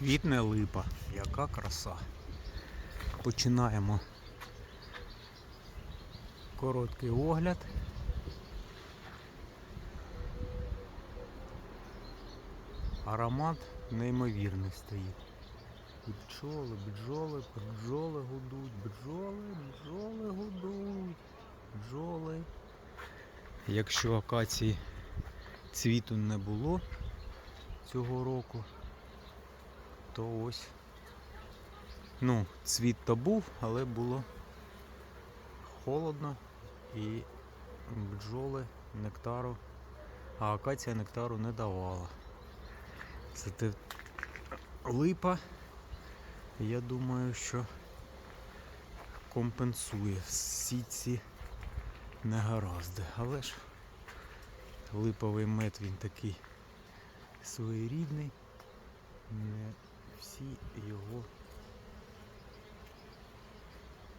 Квітне липа, яка краса. Починаємо короткий огляд. Аромат неймовірний стоїть. І бджоли, бджоли, бджоли гудуть, бджоли, бджоли гудуть, бджоли. Якщо акації цвіту не було цього року, то ось. Ну, цвіт то був, але було холодно і бджоли нектару, а акація нектару не давала. Це те липа, я думаю, що компенсує всі ці негаразди. Але ж липовий мед він такий своєрідний. Не всі його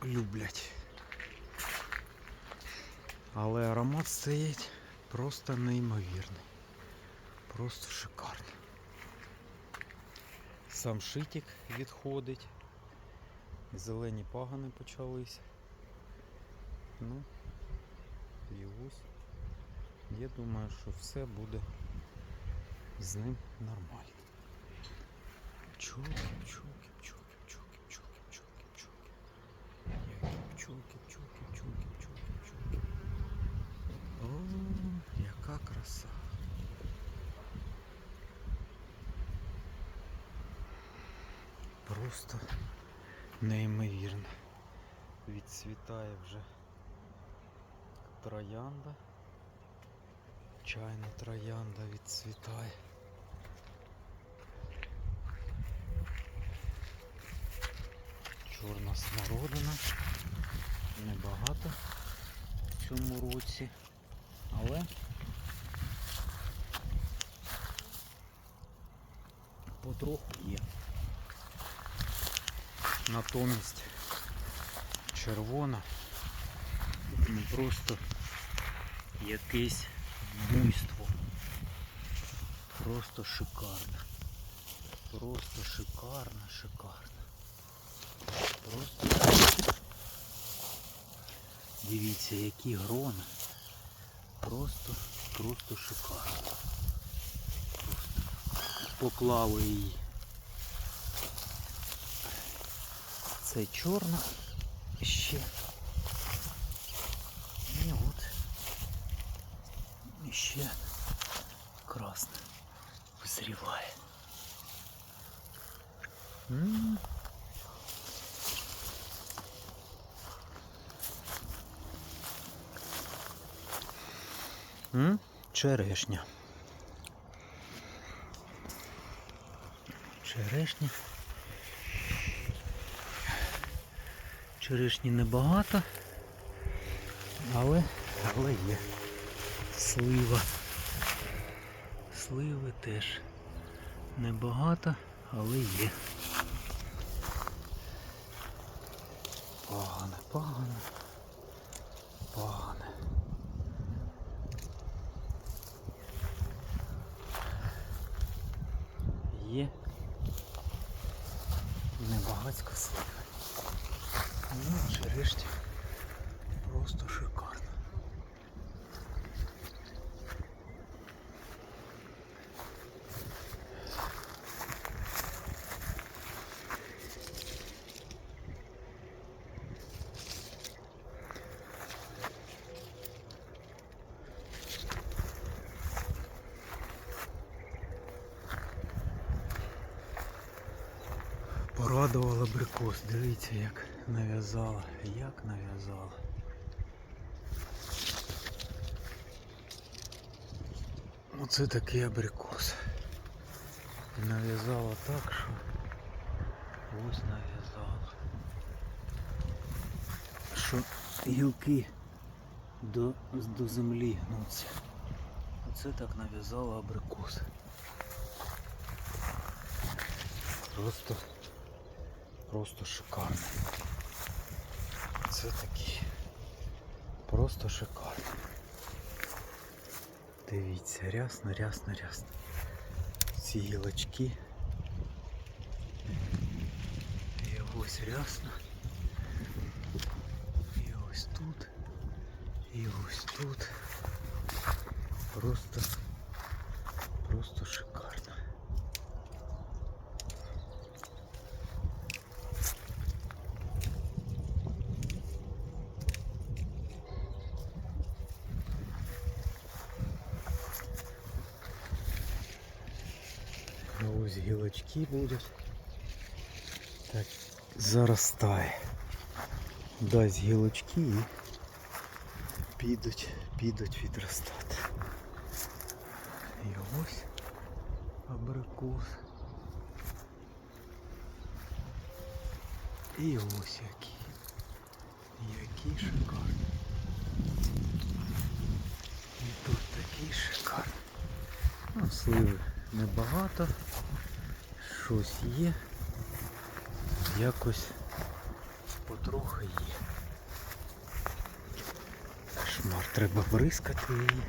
люблять. Але аромат стоїть просто неймовірний. Просто шикарний. Сам шитик відходить. Зелені пагани почались. Ну і ось. Я думаю, що все буде з ним нормально. Пчолки, пчолки, пчолки, пчолки, пчолки, пчолки, пчолки. Які пчолки, пчолки, пчолки, пчолки, пчолки. О, яка краса. Просто неймовірно. Відцвітає вже троянда. Чайна троянда відцвітає. Чорна смородина. Небагато в цьому році, але потроху є. Натомість червона ну, просто якесь буйство. Просто шикарно. Просто шикарно, шикарно. Просто дивіться, які грони. Просто, просто шикарно. Просто поклали її. Це чорна ще. І от ще красна визріває. М. М? Черешня. Черешня. Черешні небагато, але, але є. Слива. Сливи теж небагато, але є. Погане, погане. Є. Небагацько сливи. Ну, черешня просто шикарно. Порадувала абрикос, дивіться як нав'язала, як нав'язала. Оце такий абрикос. Нав'язала так, що ось нав'язала. Що гілки до, до землі гнуться. Оце так нав'язала абрикос. Просто Просто шикарно. Це такі. Просто шикарно. Дивіться, рясно, рясно, рясно. Ці гілочки І ось рясно. І ось тут. І ось тут. Просто шикарно. А ось будуть. Так, заростає. Дасть гілочки і підуть, підуть відростати. І ось абрикос. І ось які. Які шикарні. І тут такі шикарні. Ну, сливи небагато. Щось є. Якось потрохи є. Шмар треба бризкати її.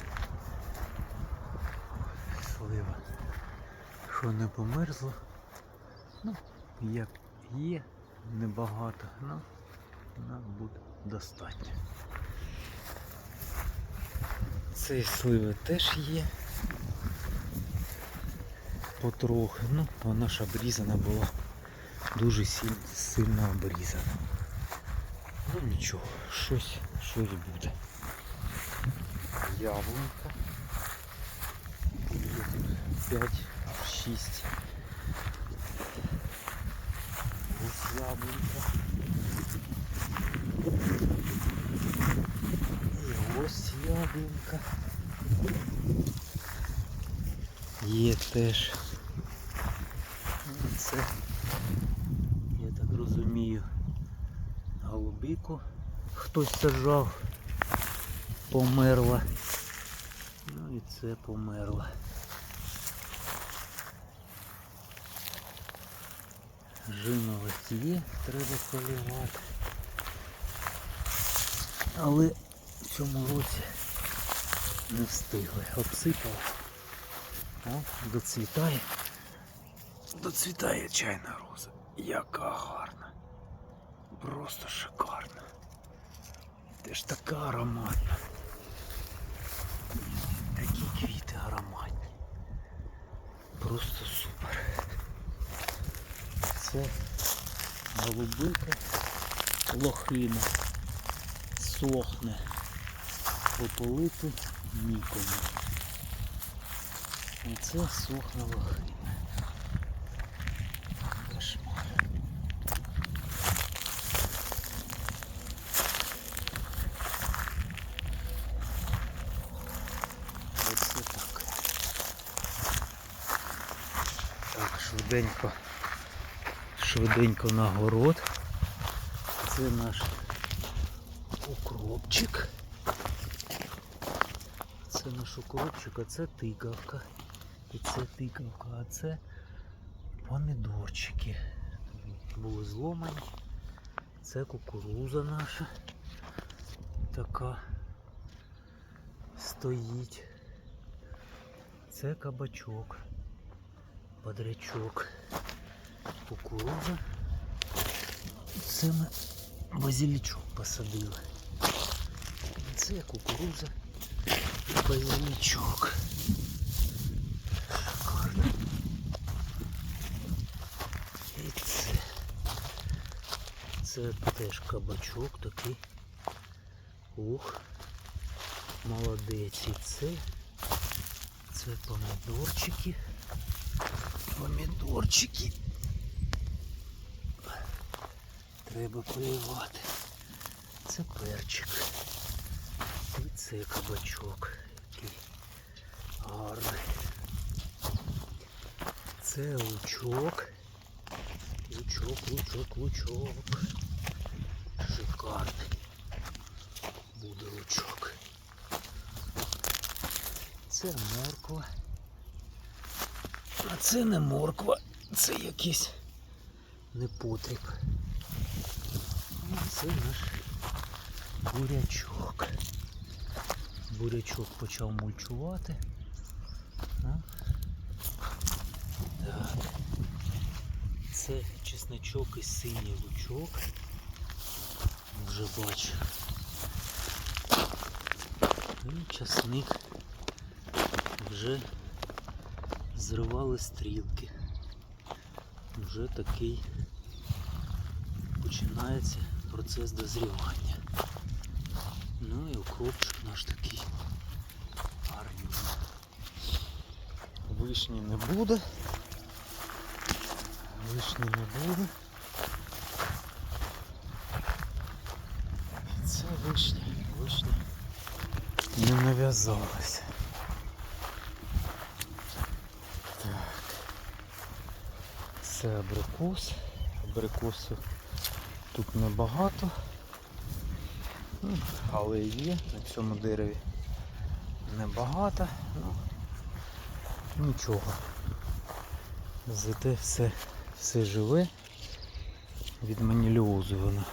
Слива. Що не померзло. Ну, як є, небагато, ну нам буде достатньо. Цієї сливи теж є. Потрохи. Ну, вона ж обрізана була. Дуже сильно, обрізана. Ну нічого, щось, щось буде. Яблунька. Є тут 5-6. Ось яблунька. І ось яблунька. Є теж. Ну, Це, я так розумію, голубіку хтось сажав, померла. Ну і це померла. Жимолость є, треба поливати. Але в цьому році не встигли. Обсипали. О, доцвітає. Доцвітає чайна роза. Яка гарна. Просто шикарна. Теж така ароматна. Такі квіти ароматні. Просто супер. Це голубика лохина. Сохне. Пополити нікому. Це сохне лохина. Кошмар. Оце так. Так, швиденько. Швиденько на город. Це наш укропчик. Це наш укропчик, а це тикавка. І це тикавка, а це помідорчики. Були зломані. Це кукуруза наша. Така стоїть. Це кабачок. Бодрячок. Кукуруза. Це ми базилічок посадили. Це кукуруза. Базилічок. Шикарно. І це. Це теж кабачок такий. Ух. Молодець. І це. Це помідорчики. Помідорчики. Треба поливати. Це перчик. І це кабачок. Який гарний. Це лучок. Лучок, лучок, лучок. Шикарний. Буде лучок. Це морква. Це не морква, це якийсь непотріб. Це наш бурячок. Бурячок почав мульчувати. Так. Це чесночок і синій лучок. Вже бачу. І часник вже зривали стрілки. Вже такий починається процес дозрівання. Ну і укропчик наш такий гарний. Вишні не буде. Вишні не буде. Це вишня, вишня не нав'язалася. Це абрикос. Абрикосу тут небагато. Ну, Але є на цьому дереві небагато. Ну, нічого. Зате все, все живе. Від маніліозу воно.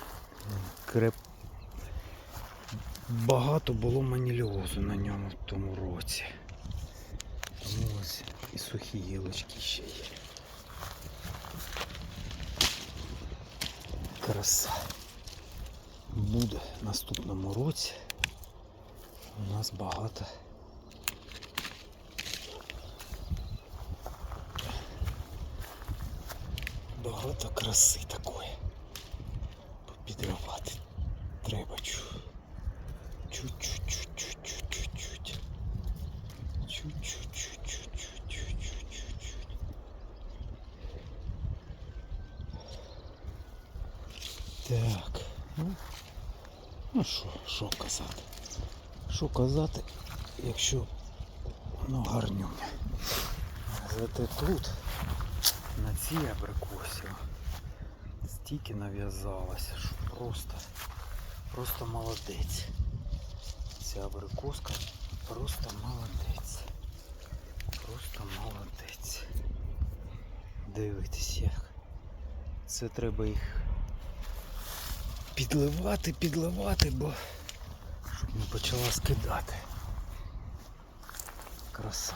Креп. Багато було маніліозу на ньому в тому році. Ось і сухі гілочки ще є. Краса. Буде в наступному році. У нас багато. Багато краси такої. Попідривати треба. Чуть-чуть-чуть-чуть-чуть-чуть. Чуть-чуть-чуть-чуть-чуть-чуть-чуть. Так. Ну, ну що, що казати? Що казати, якщо воно гарнюня. Зате тут, на цій абрикосі, стільки нав'язалося, що просто, просто молодець. Ця абрикоска просто молодець. Просто молодець. Дивитесь як. Це треба їх підливати, підливати, бо щоб не почала скидати. Краса.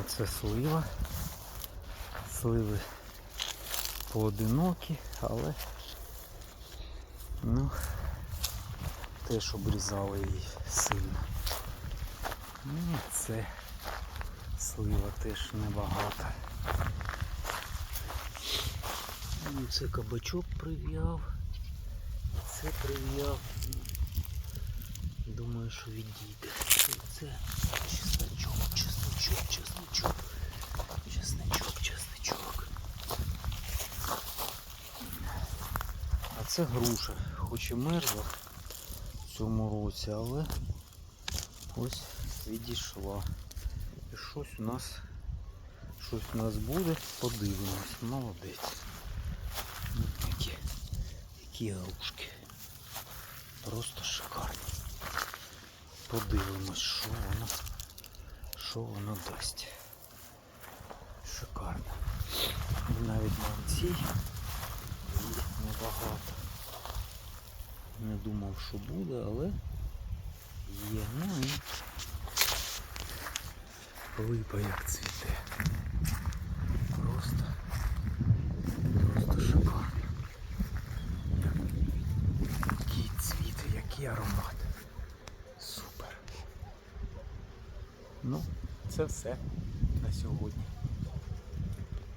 Оце слива. Сливи поодинокі, але ну теж обрізали її сильно. Ну, це слива теж небагато. Ну, Це кабачок прив'яв. Це прив'яв. Думаю, що відійде. Це, це чесночок, чесночок, чесночок. Чесночок, чесночок. А це груша, хоч і мерзла в цьому році, але ось відійшла. І щось у нас щось у нас буде, подивимось. Молодець. Які, які. Просто шикарні. Подивимось, що воно, що воно дасть. Шикарно. Навіть на цій небагато. Не думав, що буде, але є. Ну і липа як цвіте. Просто шикарно. Який цвіт, який аромат. Супер. Ну, це все на сьогодні.